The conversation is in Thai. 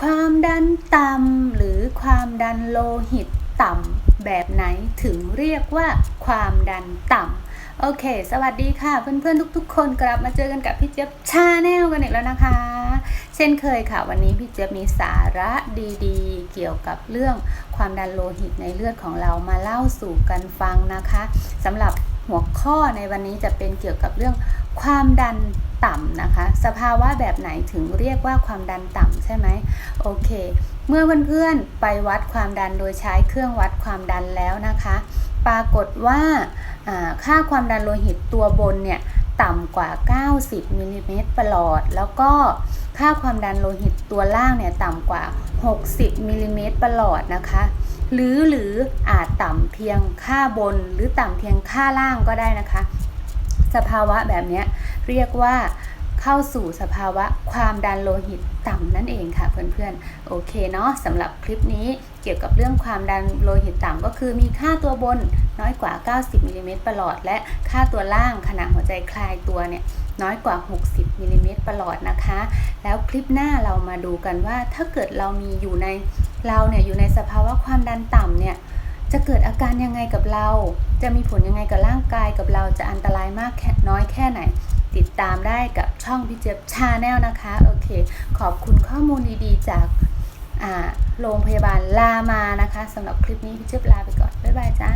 ความดันต่ำหรือความดันโลหิตต่ำแบบไหนถึงเรียกว่าความดันต่ำ โอเค สวัสดีค่ะ เพื่อนๆทุก ๆ คนกลับมาเจอกันกับพี่เจี๊ยบชาแนลกันอีกแล้วนะคะ เช่นเคยค่ะ วันนี้พี่เจี๊ยบมีสาระดีๆ เกี่ยวกับเรื่องความดันโลหิตในเลือดของเรามาเล่าสู่กันฟังนะคะสำหรับหัวข้อในวันนี้จะเป็นเกี่ยวกับเรื่องความดันต่ำนะคะ สภาวะแบบไหนถึงเรียกว่าความดันต่ำใช่ไหมโอเค เมื่อเพื่อนๆไปวัดความดันโดยใช้เครื่องวัดความดันแล้วนะคะ ปรากฏว่าอ่า ค่าความดันโลหิตตัวบนเนี่ยต่ำกว่า 90มิลลิเมตรประหลอด แล้วก็ค่าความดันโลหิตตัวล่างเนี่ยต่ำกว่า 60มิลลิเมตรประหลอดนะคะ หรือหรืออาจต่ำเพียงค่าบน หรือต่ำเพียงค่าล่างก็ได้นะคะ สภาวะแบบนี้เรียกว่า เข้าสู่สภาวะความดันโลหิตต่ำนั่นเองค่ะเพื่อนๆโอเคเนาะสำหรับคลิปนี้เกี่ยวกับเรื่องความดันโลหิตต่ำก็คือมีค่าตัวบนน้อยกว่า 90มิลลิเมตรประหลอด และค่าตัวล่างขณะหัวใจคลายตัวเนี่ยน้อยกว่า 60มิลลิเมตรประหลอดนะคะ แล้วคลิปหน้าเรามาดูกันว่าถ้าเกิดเรามีอยู่ในเราเนี่ยอยู่ในสภาวะความดันต่ำเนี่ยจะเกิดอาการยังไงกับเรา จะมีผลยังไงกับร่างกายกับเราจะอันตรายมากแค่น้อยแค่ไหน ติดตามได้กับช่องพี่เจี๊ยบชาแนลนะคะ โอเค ขอบคุณข้อมูลดีๆ จากโรงพยาบาลลามานะคะสำหรับคลิปนี้พี่เจี๊ยบลาไปก่อน บ๊ายบายจ้า